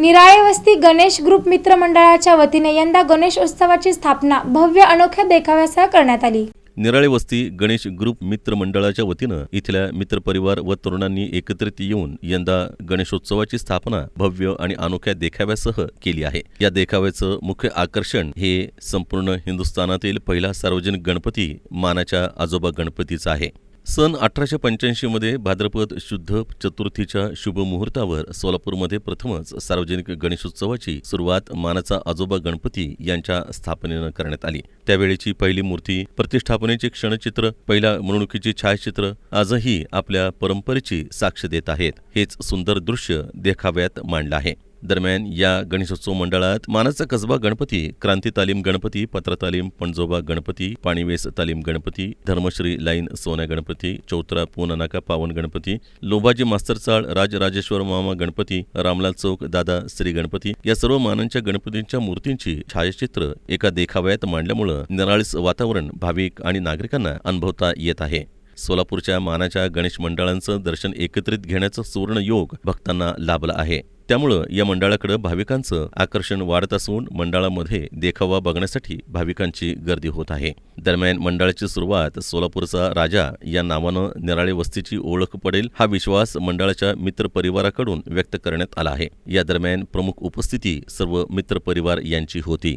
निराळे वस्ती गणेश ग्रुप मित्र मंडळाच्या वतीने यंदा गणेशोत्सवाची स्थापना भव्य अनोख्या देखाव्यासह करण्यात आली. निराळे वस्ती गणेश ग्रुप मित्र मंडळाच्या वतीनं इथल्या मित्रपरिवार व तरुणांनी एकत्रित येऊन यंदा गणेशोत्सवाची स्थापना भव्य आणि अनोख्या देखाव्यासह केली आहे. या देखाव्याचं मुख्य आकर्षण हे संपूर्ण हिंदुस्थानातील पहिला सार्वजनिक गणपती मानाच्या आजोबा गणपतीचा आहे. सन अठराशे पंच्याऐंशीमध्ये भाद्रपद शुद्ध चतुर्थीच्या शुभमुहूर्तावर सोलापूरमध्ये प्रथमच सार्वजनिक गणेशोत्सवाची सुरुवात मानाचा आजोबा गणपती यांच्या स्थापनेनं करण्यात आली. त्यावेळेची पहिली मूर्ती प्रतिष्ठापनेचे क्षणचित्र पहिल्या मिरवणुकीची छायाचित्र आजही आपल्या परंपरेची साक्ष देत आहेत. हेच सुंदर दृश्य देखाव्यात मांडलं आहे. दरम्यान या गणेशोत्सव मंडळात मानाचा कसबा गणपती क्रांती तालीम गणपती पत्र तालीम पणजोबा गणपती पाणीवेस तालीम गणपती धर्मश्री लाईन सोन्या गणपती चौत्रा पुनानाका पावन गणपती लोबाजी मास्तरचाळ राजराजेश्वर मामा गणपती रामलाल चौक दादा श्री गणपती या सर्व मानांच्या गणपतींच्या मूर्तींची छायाचित्र एका देखाव्यात मांडल्यामुळं निराळीस वातावरण भाविक आणि नागरिकांना अनुभवता येत आहे. सोलापूरच्या मानाच्या गणेश मंडळांचं दर्शन एकत्रित घेण्याचा सुवर्ण योग भक्तांना लाभला आहे. त्यामुळं या मंडळाकडं भाविकांचं आकर्षण वाढत असून मंडळामध्ये देखावा बघण्यासाठी भाविकांची गर्दी होत आहे. दरम्यान मंडळाची सुरुवात सोलापूरचा राजा या नावानं निराळे वस्तीची ओळख पडेल हा विश्वास मंडळाच्या मित्रपरिवाराकडून व्यक्त करण्यात आला आहे. या दरम्यान प्रमुख उपस्थिती सर्व मित्रपरिवार यांची होती.